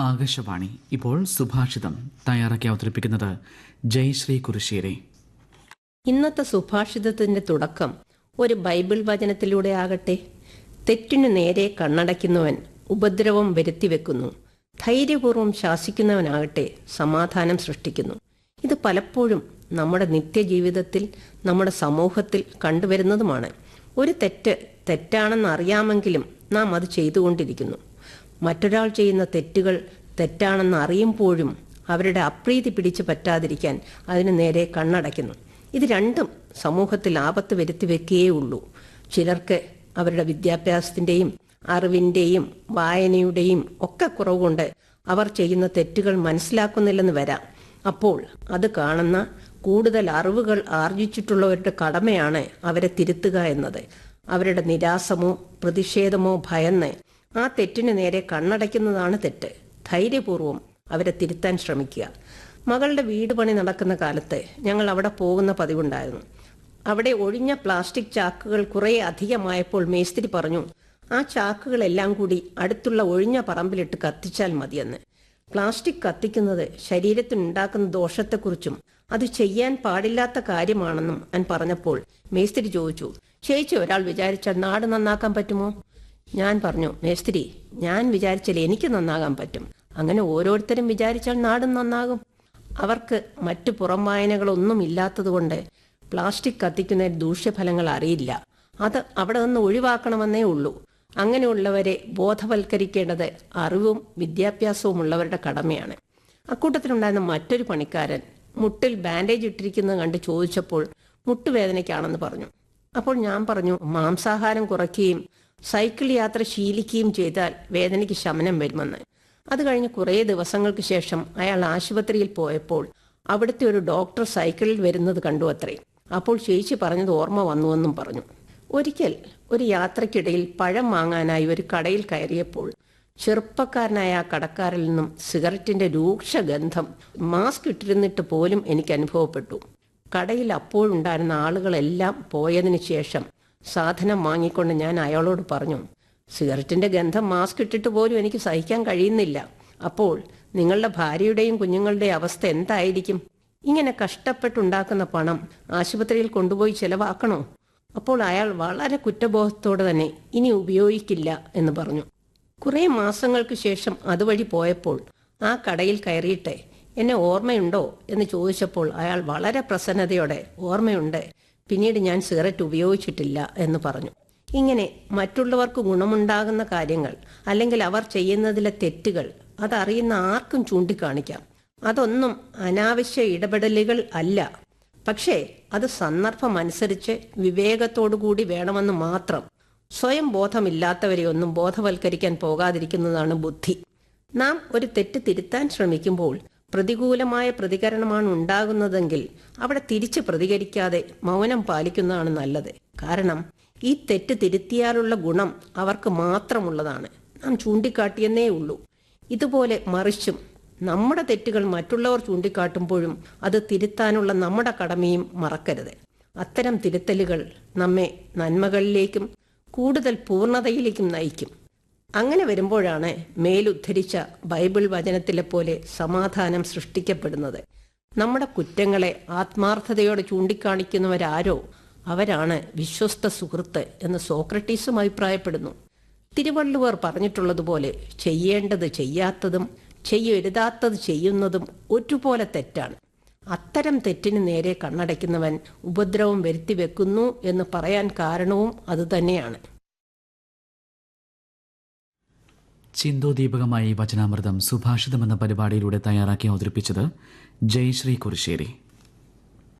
ആകാശവാണി. ഇപ്പോൾ സുഭാഷിതം തയ്യാറാക്കി അവതരിപ്പിക്കുന്നത് ജയശ്രീ കുറിശ്ശേരി ഇന്നത്തെ സുഭാഷിതത്തിന്റെ തുടക്കം ഒരു ബൈബിൾ വചനത്തിലൂടെ ആകട്ടെ. തെറ്റിനു നേരെ കണ്ണടയ്ക്കുന്നവൻ ഉപദ്രവം വരുത്തിവെക്കുന്നു ധൈര്യപൂർവം ശാസിക്കുന്നവനാകട്ടെ സമാധാനം സൃഷ്ടിക്കുന്നു. ഇത് പലപ്പോഴും നമ്മുടെ നിത്യജീവിതത്തിൽ നമ്മുടെ സമൂഹത്തിൽ കണ്ടുവരുന്നതുമാണ്. ഒരു തെറ്റ് തെറ്റാണെന്ന് അറിയാമെങ്കിലും നാം അത് ചെയ്തുകൊണ്ടിരിക്കുന്നു. മറ്റൊരാൾ ചെയ്യുന്ന തെറ്റുകൾ തെറ്റാണെന്ന് അറിയുമ്പോഴും അവരുടെ അപ്രീതി പിടിച്ചു പറ്റാതിരിക്കാൻ അതിനു നേരെ കണ്ണടയ്ക്കുന്നു. ഇത് രണ്ടും സമൂഹത്തിൽ ആപത്ത് വരുത്തി വെക്കുകയേ ഉള്ളൂ. ചിലർക്ക് അവരുടെ വിദ്യാഭ്യാസത്തിന്റെയും അറിവിന്റെയും വായനയുടെയും ഒക്കെ കുറവുകൊണ്ട് അവർ ചെയ്യുന്ന തെറ്റുകൾ മനസ്സിലാക്കുന്നില്ലെന്ന് വരാം. അപ്പോൾ അത് കാണുന്ന കൂടുതൽ അറിവുകൾ ആർജിച്ചിട്ടുള്ളവരുടെ കടമയാണ് അവരെ തിരുത്തുക എന്നത്. അവരുടെ നിരാസമോ പ്രതിഷേധമോ ഭയന്ന് ആ തെറ്റിന് നേരെ കണ്ണടയ്ക്കുന്നതാണ് തെറ്റ്. ധൈര്യപൂർവം അവരെ തിരുത്താൻ ശ്രമിക്കുക. മകളുടെ വീട് പണി നടക്കുന്ന കാലത്ത് ഞങ്ങൾ അവിടെ പോകുന്ന പതിവുണ്ടായിരുന്നു. അവിടെ ഒഴിഞ്ഞ പ്ലാസ്റ്റിക് ചാക്കുകൾ കുറെ അധികമായപ്പോൾ മേസ്തിരി പറഞ്ഞു ആ ചാക്കുകളെല്ലാം കൂടി അടുത്തുള്ള ഒഴിഞ്ഞ പറമ്പിലിട്ട് കത്തിച്ചാൽ മതിയെന്ന്. പ്ലാസ്റ്റിക് കത്തിക്കുന്നത് ശരീരത്തിനുണ്ടാക്കുന്ന ദോഷത്തെക്കുറിച്ചും അത് ചെയ്യാൻ പാടില്ലാത്ത കാര്യമാണെന്നും ഞാൻ പറഞ്ഞപ്പോൾ മേസ്തിരി ചോദിച്ചു ചേച്ചി ഒരാൾ വിചാരിച്ചാൽ നാട് നന്നാക്കാൻ പറ്റുമോ? ഞാൻ പറഞ്ഞു മേസ്തിരി ഞാൻ വിചാരിച്ചാൽ എനിക്ക് നന്നാകാൻ പറ്റും. അങ്ങനെ ഓരോരുത്തരും വിചാരിച്ചാൽ നാടും നന്നാകും. അവർക്ക് മറ്റു പുറം വായനകളൊന്നും ഇല്ലാത്തതുകൊണ്ട് പ്ലാസ്റ്റിക് കത്തിക്കുന്ന ദൂഷ്യഫലങ്ങൾ അറിയില്ല. അത് അവിടെ നിന്ന് ഒഴിവാക്കണമെന്നേ ഉള്ളൂ. അങ്ങനെയുള്ളവരെ ബോധവൽക്കരിക്കേണ്ടത് അറിവും വിദ്യാഭ്യാസവും ഉള്ളവരുടെ കടമയാണ്. അക്കൂട്ടത്തിലുണ്ടായിരുന്ന മറ്റൊരു പണിക്കാരൻ മുട്ടിൽ ബാൻഡേജ് ഇട്ടിരിക്കുന്നത് കണ്ട് ചോദിച്ചപ്പോൾ മുട്ടുവേദനയ്ക്കാണെന്ന് പറഞ്ഞു. അപ്പോൾ ഞാൻ പറഞ്ഞു മാംസാഹാരം കുറയ്ക്കുകയും സൈക്കിൾ യാത്ര ശീലിക്കുകയും ചെയ്താൽ വേദനയ്ക്ക് ശമനം വരുമെന്ന്. അത് കഴിഞ്ഞ് കുറേ ദിവസങ്ങൾക്ക് ശേഷം അയാൾ ആശുപത്രിയിൽ പോയപ്പോൾ അവിടുത്തെ ഒരു ഡോക്ടർ സൈക്കിളിൽ വരുന്നത് കണ്ടു അത്രേ. അപ്പോൾ ചേച്ചി പറഞ്ഞത് ഓർമ്മ വന്നുവെന്നും പറഞ്ഞു. ഒരിക്കൽ ഒരു യാത്രക്കിടയിൽ പഴം വാങ്ങാനായി ഒരു കടയിൽ കയറിയപ്പോൾ ചെറുപ്പക്കാരനായ ആ കടക്കാരിൽ നിന്നും സിഗരറ്റിന്റെ രൂക്ഷ ഗന്ധം മാസ്ക് ഇട്ടിരുന്നിട്ട് പോലും എനിക്ക് അനുഭവപ്പെട്ടു. കടയിൽ അപ്പോഴുണ്ടായിരുന്ന ആളുകളെല്ലാം പോയതിനു ശേഷം സാധനം വാങ്ങിക്കൊണ്ട് ഞാൻ അയാളോട് പറഞ്ഞു സിഗരറ്റിന്റെ ഗന്ധം മാസ്ക് ഇട്ടിട്ട് പോലും എനിക്ക് സഹിക്കാൻ കഴിയുന്നില്ല. അപ്പോൾ നിങ്ങളുടെ ഭാര്യയുടെയും കുഞ്ഞുങ്ങളുടെയും അവസ്ഥ എന്തായിരിക്കും? ഇങ്ങനെ കഷ്ടപ്പെട്ടുണ്ടാക്കുന്ന പണം ആശുപത്രിയിൽ കൊണ്ടുപോയി ചെലവാക്കണോ? അപ്പോൾ അയാൾ വളരെ കുറ്റബോധത്തോടെ തന്നെ ഇനി ഉപയോഗിക്കില്ല എന്ന് പറഞ്ഞു. കുറേ മാസങ്ങൾക്ക് ശേഷം അതുവഴി പോയപ്പോൾ ആ കടയിൽ കയറിയിട്ടെ എന്നെ ഓർമ്മയുണ്ടോ? എന്ന് ചോദിച്ചപ്പോൾ അയാൾ വളരെ പ്രസന്നതയോടെ ഓർമ്മയുണ്ട്. പിന്നീട് ഞാൻ സിഗരറ്റ് ഉപയോഗിച്ചിട്ടില്ല എന്ന് പറഞ്ഞു. ഇങ്ങനെ മറ്റുള്ളവർക്ക് ഗുണമുണ്ടാകുന്ന കാര്യങ്ങൾ അല്ലെങ്കിൽ അവർ ചെയ്യുന്നതിലെ തെറ്റുകൾ അതറിയുന്ന ആർക്കും ചൂണ്ടിക്കാണിക്കാം. അതൊന്നും അനാവശ്യ ഇടപെടലുകൾ അല്ല. പക്ഷേ അത് സന്ദർഭമനുസരിച്ച് വിവേകത്തോടുകൂടി വേണമെന്ന് മാത്രം. സ്വയം ബോധമില്ലാത്തവരെ ഒന്നും ബോധവൽക്കരിക്കാൻ പോകാതിരിക്കുന്നതാണ് ബുദ്ധി. നാം ഒരു തെറ്റ് തിരുത്താൻ ശ്രമിക്കുമ്പോൾ പ്രതികൂലമായ പ്രതികരണമാണ് ഉണ്ടാകുന്നതെങ്കിൽ അവിടെ തിരിച്ച് പ്രതികരിക്കാതെ മൗനം പാലിക്കുന്നതാണ് നല്ലത്. കാരണം ഈ തെറ്റ് തിരുത്തിയാലുള്ള ഗുണം അവർക്ക് മാത്രമുള്ളതാണ്. നാം ചൂണ്ടിക്കാട്ടിയെന്നേ ഉള്ളൂ. ഇതുപോലെ മറിച്ചും നമ്മുടെ തെറ്റുകൾ മറ്റുള്ളവർ ചൂണ്ടിക്കാട്ടുമ്പോഴും അത് തിരുത്താനുള്ള നമ്മുടെ കടമയും മറക്കരുത്. അത്തരം തിരുത്തലുകൾ നമ്മെ നന്മകളിലേക്കും കൂടുതൽ പൂർണതയിലേക്കും നയിക്കും. അങ്ങനെ വരുമ്പോഴാണ് മേലുദ്ധരിച്ച ബൈബിൾ വചനത്തിലെ പോലെ സമാധാനം സൃഷ്ടിക്കപ്പെടുന്നത്. നമ്മുടെ കുറ്റങ്ങളെ ആത്മാർത്ഥതയോടെ ചൂണ്ടിക്കാണിക്കുന്നവരാരോ അവരാണ് വിശ്വസ്ത സുഹൃത്ത് എന്ന് സോക്രട്ടീസും അഭിപ്രായപ്പെടുന്നു. തിരുവള്ളുവർ പറഞ്ഞിട്ടുള്ളതുപോലെ ചെയ്യേണ്ടത് ചെയ്യാത്തതും ചെയ്യരുതാത്തത് ചെയ്യുന്നതും ഒരുപോലെ തെറ്റാണ്. അത്തരം തെറ്റിന് നേരെ കണ്ണടയ്ക്കുന്നവൻ ഉപദ്രവം വരുത്തി വെക്കുന്നു എന്ന് പറയാൻ കാരണവും അതുതന്നെയാണ് ചിന്തോദീപകമായി വചനാമൃതം സുഭാഷിതം എന്ന പരിപാടിയിലൂടെ തയ്യാറാക്കി അവതരിപ്പിച്ചത് ജയശ്രീ കുറുശ്ശേരി